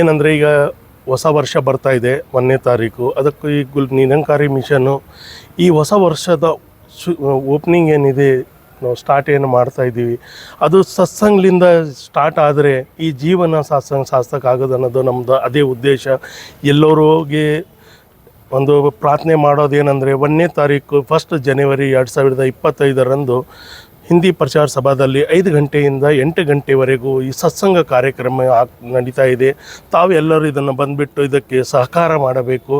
ಏನಂದರೆ ಈಗ ಹೊಸ ವರ್ಷ ಬರ್ತಾ ಇದೆ ಒಂದನೇ ತಾರೀಕು. ಅದಕ್ಕೂ ಈ ಗುಲ್ ನಿರಂಕಾರಿ ಮಿಷನ್ನು ಈ ಹೊಸ ವರ್ಷದ ಶು ಓಪ್ನಿಂಗ್ ಏನಿದೆ, ನಾವು ಸ್ಟಾರ್ಟ್ ಏನು ಮಾಡ್ತಾ ಇದ್ದೀವಿ. ಅದು ಸತ್ಸಂಗ್ಲಿಂದ ಸ್ಟಾರ್ಟ್ ಆದರೆ ಈ ಜೀವನ ಸತ್ಸಂಗ, ಸಾರ್ಥಕ ಆಗೋದು ಅನ್ನೋದು ನಮ್ಮದು ಅದೇ ಉದ್ದೇಶ. ಎಲ್ಲರೋಗಿ ಒಂದು ಪ್ರಾರ್ಥನೆ ಮಾಡೋದೇನೆಂದರೆ ಒಂದನೇ ತಾರೀಕು ಫಸ್ಟ್ ಜನವರಿ ಎರಡು ಸಾವಿರದ ಇಪ್ಪತ್ತೈದರಂದು ಹಿಂದಿ ಪ್ರಚಾರ ಸಭಾದಲ್ಲಿ ಐದು ಗಂಟೆಯಿಂದ ಎಂಟು ಗಂಟೆವರೆಗೂ ಈ ಸತ್ಸಂಗ ಕಾರ್ಯಕ್ರಮ ನಡೀತಾ ಇದೆ. ತಾವೆಲ್ಲರೂ ಇದನ್ನು ಬಂದುಬಿಟ್ಟು ಇದಕ್ಕೆ ಸಹಕಾರ ಮಾಡಬೇಕು.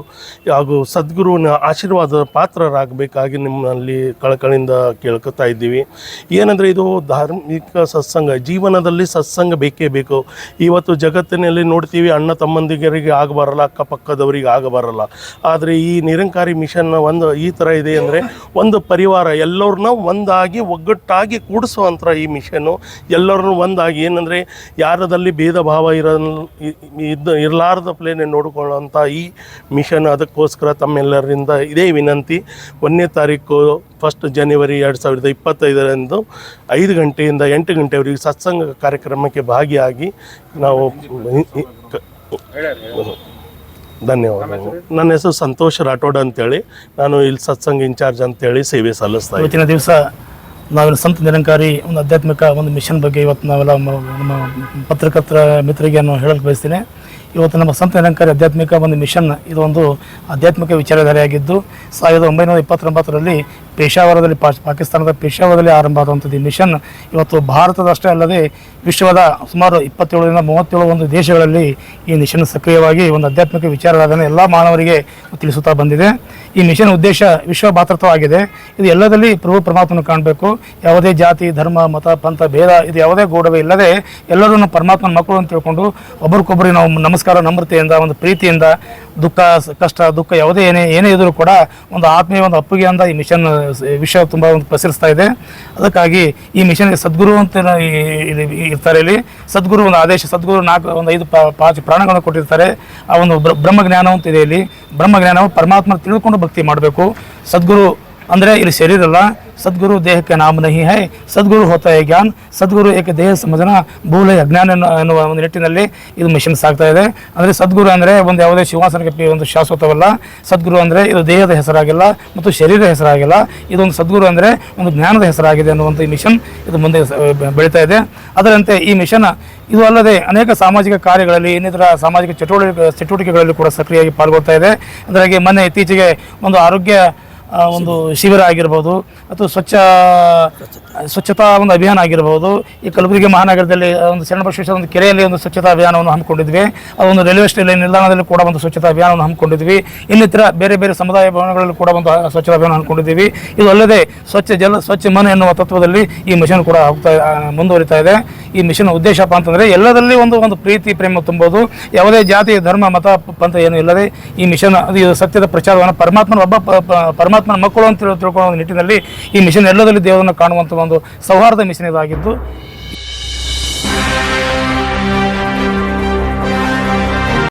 ಹಾಗೂ ಸದ್ಗುರುವಿನ ಆಶೀರ್ವಾದ ಪಾತ್ರರಾಗಬೇಕಾಗಿ ನಿಮ್ಮಲ್ಲಿ ಕಳಕಳಿಂದ ಕೇಳ್ಕೊತಾ ಇದ್ದೀವಿ. ಏನಂದರೆ ಇದು ಧಾರ್ಮಿಕ ಸತ್ಸಂಗ, ಜೀವನದಲ್ಲಿ ಸತ್ಸಂಗ ಬೇಕೇ ಬೇಕು. ಇವತ್ತು ಜಗತ್ತಿನಲ್ಲಿ ನೋಡ್ತೀವಿ ಅಣ್ಣ ತಮ್ಮಂದಿಗರಿಗೆ ಆಗಬಾರಲ್ಲ, ಅಕ್ಕಪಕ್ಕದವರಿಗೆ ಆಗಬಾರಲ್ಲ. ಆದರೆ ಈ ನಿರಂಕಾರಿ ಮಿಷನ್ನ ಒಂದು ಈ ಥರ ಇದೆ ಅಂದರೆ ಒಂದು ಪರಿವಾರ, ಎಲ್ಲರನ್ನ ಒಂದಾಗಿ ಒಗ್ಗಟ್ಟಾಗಿ ಕೂಡಿಸುವಂಥ ಈ ಮಿಷನ್ನು. ಎಲ್ಲರೂ ಒಂದಾಗಿ ಏನಂದರೆ ಯಾರದಲ್ಲಿ ಭೇದ ಭಾವ ಇರ ಇದ್ದ ಇರಲಾರ್ದ ಪ್ಲೇನೆ ನೋಡಿಕೊಳ್ಳುವಂಥ ಈ ಮಿಷನ್ ಅದಕ್ಕೋಸ್ಕರ ತಮ್ಮೆಲ್ಲರಿಂದ ಇದೇ ವಿನಂತಿ. ಒಂದನೇ ತಾರೀಕು ಫಸ್ಟ್ ಜನವರಿ ಎರಡು ಸಾವಿರದ ಇಪ್ಪತ್ತೈದರಂದು ಐದು ಗಂಟೆಯಿಂದ ಎಂಟು ಗಂಟೆವರೆಗೆ ಸತ್ಸಂಗ ಕಾರ್ಯಕ್ರಮಕ್ಕೆ ಭಾಗಿಯಾಗಿ ನಾವು ಧನ್ಯವಾದಗಳು. ನನ್ನ ಹೆಸರು ಸಂತೋಷ್ ರಾಠೋಡ್ ಅಂತೇಳಿ. ನಾನು ಇಲ್ಲಿ ಸತ್ಸಂಗ ಇನ್ಚಾರ್ಜ್ ಅಂತೇಳಿ ಸೇವೆ ಸಲ್ಲಿಸ್ತಾ ಇವತ್ತಿನ ದಿವಸ ನಾವಿಲ್ಲಿ ಸಂತ ನಿರಂಕಾರಿ ಒಂದು ಆಧ್ಯಾತ್ಮಿಕ ಒಂದು ಮಿಷನ್ ಬಗ್ಗೆ ಇವತ್ತು ನಾವೆಲ್ಲ ನಮ್ಮ ಪತ್ರಕರ್ತರ ಮಿತ್ರರಿಗೆ ನಾನು ಹೇಳಲು ಬಯಸ್ತೀನಿ. ಇವತ್ತು ನಮ್ಮ ಸಂತ ನಿರಂಕಾರಿ ಆಧ್ಯಾತ್ಮಿಕ ಒಂದು ಮಿಷನ್ ಇದೊಂದು ಆಧ್ಯಾತ್ಮಿಕ ವಿಚಾರಧಾರೆಯಾಗಿದ್ದು, ಸಾವಿರದ ಒಂಬೈನೂರ ಇಪ್ಪತ್ತೊಂಬತ್ತರಲ್ಲಿ ಪೇಶಾವರದಲ್ಲಿ ಪಾ- ಪಾಕಿಸ್ತಾನದ ಪೇಶಾವರದಲ್ಲಿ ಆರಂಭ ಆದಂಥದ್ದು ಈ ಮಿಷನ್ ಇವತ್ತು ಭಾರತದಷ್ಟೇ ಅಲ್ಲದೆ ವಿಶ್ವದ ಸುಮಾರು ಇಪ್ಪತ್ತೇಳರಿಂದ ಮೂವತ್ತೇಳು ಒಂದು ದೇಶಗಳಲ್ಲಿ ಈ ಮಿಷನ್ ಸಕ್ರಿಯವಾಗಿ ಒಂದು ಆಧ್ಯಾತ್ಮಿಕ ವಿಚಾರಧಾರೆಯನ್ನು ಎಲ್ಲ ಮಾನವರಿಗೆ ತಿಳಿಸುತ್ತಾ ಬಂದಿದೆ. ಈ ಮಿಷನ್ ಉದ್ದೇಶ ವಿಶ್ವ ಭಾತೃತ್ವವಾಗಿದೆ ಇದು ಎಲ್ಲದಲ್ಲಿ ಪ್ರಭು ಪರಮಾತ್ಮನ ಕಾಣಬೇಕು. ಯಾವುದೇ ಜಾತಿ, ಧರ್ಮ, ಮತ, ಪಂಥ, ಭೇದ, ಇದು ಯಾವುದೇ ಗೌಡವೇ ಇಲ್ಲದೆ ಎಲ್ಲರೂ ಪರಮಾತ್ಮನ ಮಕ್ಕಳು ಅಂತ ತಿಳ್ಕೊಂಡು ಒಬ್ಬರಿಗೊಬ್ಬರಿಗೆ ನಾವು ನಮಸ್ಕಾರ ನಮ್ರತೆಯಿಂದ, ಒಂದು ಪ್ರೀತಿಯಿಂದ, ದುಃಖ, ಕಷ್ಟ, ದುಃಖ ಯಾವುದೇ ಏನೇ ಏನೇ ಇದ್ರೂ ಕೂಡ ಒಂದು ಆತ್ಮೀಯ ಒಂದು ಅಪ್ಪುಗೆಯಿಂದ ಈ ಮಿಷನ್ ವಿಷಯ ತುಂಬ ಒಂದು ಪ್ರಸರಿಸ್ತಾ ಇದೆ. ಅದಕ್ಕಾಗಿ ಈ ಮಿಷನ್ಗೆ ಸದ್ಗುರು ಅಂತ ಇರ್ತಾರೆ ಇಲ್ಲಿ. ಸದ್ಗುರು ಒಂದು ಆದೇಶ, ಸದ್ಗುರು ನಾಲ್ಕು, ಒಂದು ಐದು ಪಾಚ ಪ್ರಾಣಗಳನ್ನು ಕೊಟ್ಟಿರ್ತಾರೆ. ಆ ಒಂದು ಬ್ರ- ಬ್ರಹ್ಮಜ್ಞಾನ ಅಂತ ಇದೆ ಇಲ್ಲಿ. ಬ್ರಹ್ಮಜ್ಞಾನವು ಪರಮಾತ್ಮ ತಿಳ್ಕೊಂಡು ಭಕ್ತಿ ಮಾಡಬೇಕು. ಸದ್ಗುರು ಅಂದರೆ ಇಲ್ಲಿ ಶರೀರ ಸದ್ಗುರು ದೇಹಕ್ಕೆ ನಾಮ ನಹಿ ಹೈ, ಸದ್ಗುರು ಹೋತ ಜ್ಞಾನ್, ಸದ್ಗುರು ಏಕೆ ದೇಹ ಸಮಜನ ಭೂಲ ಅಜ್ಞಾನ ಎನ್ನುವ ಒಂದು ನಿಟ್ಟಿನಲ್ಲಿ ಇದು ಮಿಷನ್ ಸಾಗ್ತಾ ಇದೆ. ಅಂದರೆ ಸದ್ಗುರು ಅಂದರೆ ಒಂದು ಯಾವುದೇ ಶಿವಾಸನಕ್ಕೆ ಒಂದು ಶಾಶ್ವತವಲ್ಲ. ಸದ್ಗುರು ಅಂದರೆ ಇದು ದೇಹದ ಹೆಸರಾಗಿಲ್ಲ ಮತ್ತು ಶರೀರದ ಹೆಸರಾಗಿಲ್ಲ. ಇದೊಂದು ಸದ್ಗುರು ಅಂದರೆ ಒಂದು ಜ್ಞಾನದ ಹೆಸರಾಗಿದೆ ಅನ್ನುವಂಥ ಈ ಮಿಷನ್ ಇದು ಮುಂದೆ ಬೆಳಿತಾ ಇದೆ. ಅದರಂತೆ ಈ ಮಿಷನ್ ಇದು ಅಲ್ಲದೆ ಅನೇಕ ಸಾಮಾಜಿಕ ಕಾರ್ಯಗಳಲ್ಲಿ ಇನ್ನಿತರ ಸಾಮಾಜಿಕ ಚಟುವಟಿಕೆ ಚಟುವಟಿಕೆಗಳಲ್ಲಿ ಕೂಡ ಸಕ್ರಿಯವಾಗಿ ಪಾಲ್ಗೊಳ್ತಾ ಇದೆ. ಅದರಾಗಿ ಮೊನ್ನೆ ಇತ್ತೀಚೆಗೆ ಒಂದು ಆರೋಗ್ಯ ಒಂದು ಶಿಬಿರ ಆಗಿರ್ಬೋದು ಅಥವಾ ಸ್ವಚ್ಛ, ಸ್ವಚ್ಛತಾ ಒಂದು ಅಭಿಯಾನ ಆಗಿರ್ಬೋದು. ಈ ಕಲಬುರಗಿ ಮಹಾನಗರದಲ್ಲಿ ಒಂದು ಶರಣಬಸವೇಶ್ವರ ಒಂದು ಕೆರೆಯಲ್ಲಿ ಒಂದು ಸ್ವಚ್ಛತಾ ಅಭಿಯಾನವನ್ನು ಹಮ್ಮಿಕೊಂಡಿದ್ವಿ. ಅದೊಂದು ರೈಲ್ವೆ ಸ್ಟೇಷನ್ ನಿಲ್ದಾಣದಲ್ಲಿ ಕೂಡ ಒಂದು ಸ್ವಚ್ಛತಾ ಅಭಿಯಾನವನ್ನು ಹಮ್ಮಿಕೊಂಡಿದ್ವಿ. ಇನ್ನಿತರ ಬೇರೆ ಬೇರೆ ಸಮುದಾಯ ಭವನಗಳಲ್ಲಿ ಕೂಡ ಒಂದು ಸ್ವಚ್ಛತಾ ಅಭಿಯಾನ ಹಮ್ಮಿಕೊಂಡಿದ್ದೀವಿ ಇದು ಅಲ್ಲದೆ ಸ್ವಚ್ಛ ಜಲ, ಸ್ವಚ್ಛ ಮನೆ ಎನ್ನುವ ತತ್ವದಲ್ಲಿ ಈ ಮಿಷನ್ ಕೂಡ ಹೋಗ್ತಾ ಮುಂದುವರಿತಾ ಇದೆ. ಈ ಮಿಷನ್ ಉದ್ದೇಶಪ್ಪ ಅಂತಂದರೆ ಎಲ್ಲದರಲ್ಲಿ ಒಂದು ಒಂದು ಪ್ರೀತಿ, ಪ್ರೇಮ ತುಂಬೋದು. ಯಾವುದೇ ಜಾತಿ, ಧರ್ಮ, ಮತ, ಪಂಥ ಏನು ಇಲ್ಲದೆ ಈ ಮಿಷನ್ ಇದು ಸತ್ಯದ ಪ್ರಚಾರವನ್ನು ಪರಮಾತ್ಮನ, ಒಬ್ಬ ಪರಮಾತ್ಮನ ಮಕ್ಕಳು ಅಂತ ತಿಳ್- ತಿಳ್ಕೊಳ್ಳೋ ನಿಟ್ಟಿನಲ್ಲಿ ಈ ಮಿಷನ್ ಎಲ್ಲದಲ್ಲಿ ದೇವರನ್ನು ಕಾಣುವಂಥ ಒಂದು ಸೌಹಾರ್ದ ಮಿಷನ್ ಇದಾಗಿದ್ದು.